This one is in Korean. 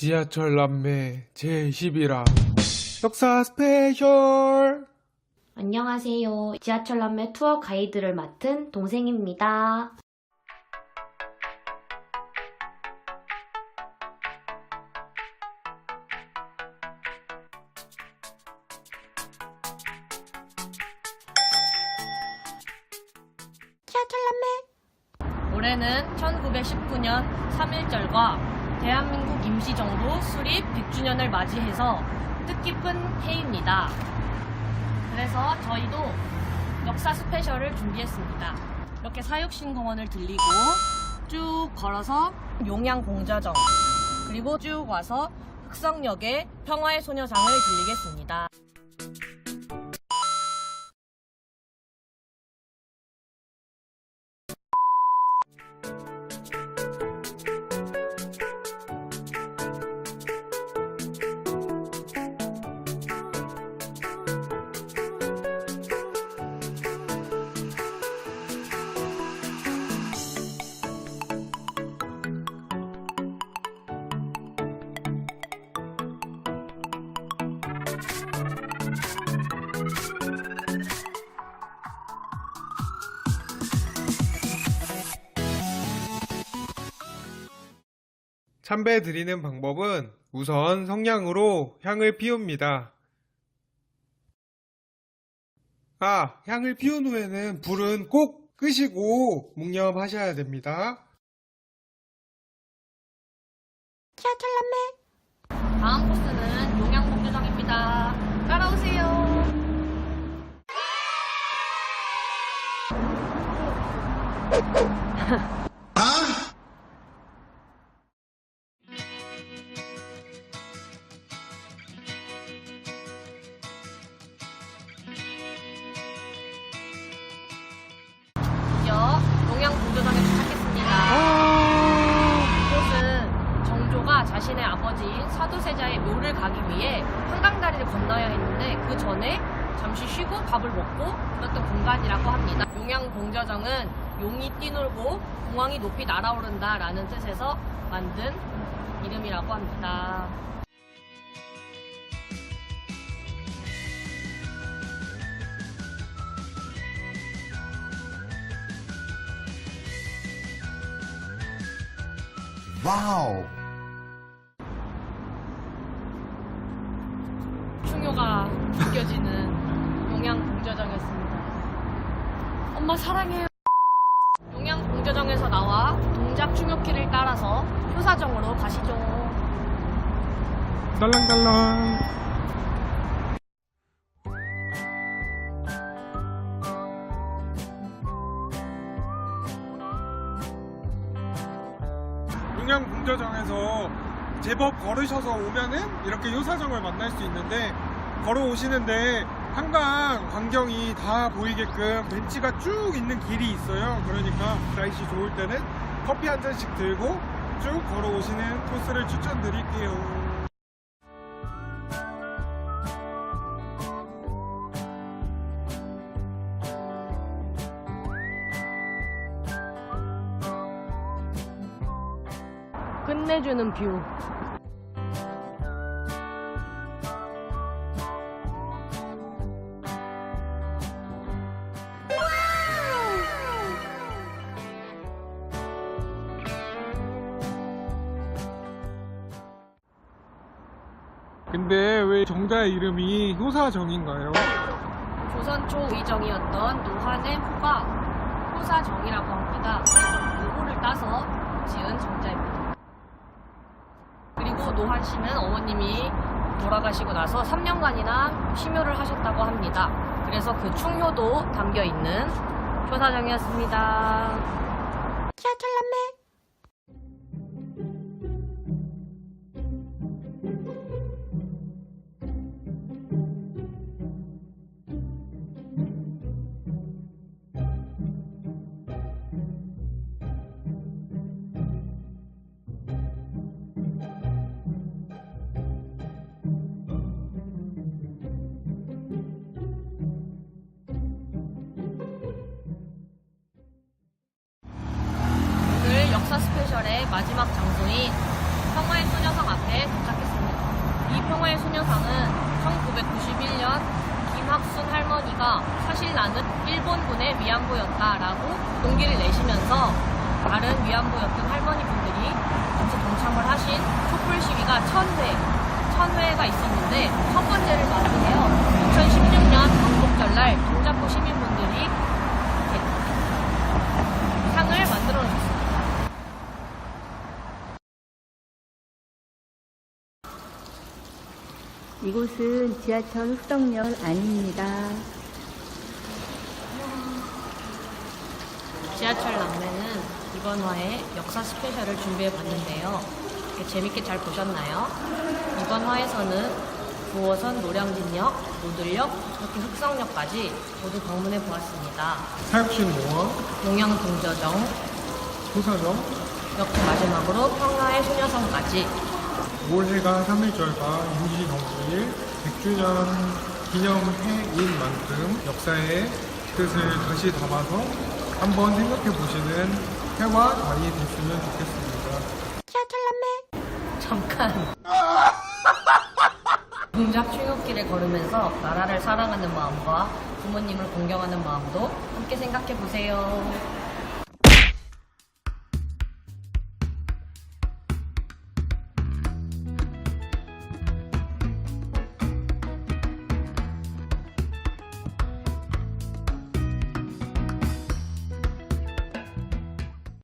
지하철 남매 제11화 역사 스페셜 안녕하세요. 지하철 남매 투어 가이드를 맡은 동생입니다. 올해는 1919년 3.1절과 대한민국 임시정부 수립 100주년을 맞이해서 뜻깊은 해입니다. 그래서 저희도 역사 스페셜을 준비했습니다. 이렇게 사육신공원을 들리고 쭉 걸어서 용양공자정 그리고 쭉 와서 흑성역의 평화의 소녀상을 들리겠습니다. 참배 드리는 방법은 우선 성냥으로 향을 피웁니다. 아, 향을 피운 후에는 불은 꼭 끄시고 묵념하셔야 됩니다. 다음 코스는 용양공주정입니다. 따라오세요. 정조가 자신의 아버지인 사도세자의 묘를 가기 위해 한강다리를 건너야 했는데 그 전에 잠시 쉬고 밥을 먹고 그랬던 공간이라고 합니다. 용양공저정은 용이 뛰놀고 공황이 높이 날아오른다 라는 뜻에서 만든 이름이라고 합니다. 와우. 느껴지는 용양공저정이었습니다. 엄마 사랑해요. 용양공저정에서 나와 동작 충효키를 따라서 효사정으로 가시죠. 딸랑딸랑. 용양궁저정에서 제법 걸으셔서 오면은 이렇게 효사정을 만날 수 있는데 걸어오시는데 한강 광경이 다 보이게끔 벤치가 쭉 있는 길이 있어요. 그러니까 날씨 좋을 때는 커피 한 잔씩 들고 쭉 걸어오시는 코스를 추천드릴게요. 끝내주는 뷰. 근데 왜 정자의 이름이 효사정인가요? 조선 초의정이었던 노한의 호가 호사정이라고 합니다. 그래서 그 호를 따서 지은 정자입니다. 그리고 노한 씨는 어머님이 돌아가시고 나서 3년간이나 심효를 하셨다고 합니다. 그래서 그 충효도 담겨 있는 효사정이었습니다. 오늘 역사 스페셜의 마지막 장소인 평화의 소녀상 앞에 도착했습니다. 이 평화의 소녀상은 1991년 김학순 할머니가 사실 나는 일본군의 위안부였다라고 동기를 내시면서 다른 위안부였던 할머니분들이 같이 동참을 하신 촛불 시위가 천회, 천회가 있었는데 이곳은 지하철 흑성역 안입니다. 지하철 남매는 이번 화에 역사 스페셜을 준비해 봤는데요. 재밌게 잘 보셨나요? 이번 화에서는 9호선 노량진역, 노들역, 이렇게 흑성역까지 모두 방문해 보았습니다. 모험, 용양동저정, 소사정, 이렇게 마지막으로 평화의 소녀성까지 올해가 3.1절과 임시정부일 100주년 기념해인 만큼 역사의 뜻을 다시 담아서 한번 생각해 보시는 해와 달이 됐으면 좋겠습니다. 잠깐 동작 출근길을 걸으면서 나라를 사랑하는 마음과 부모님을 공경하는 마음도 함께 생각해 보세요.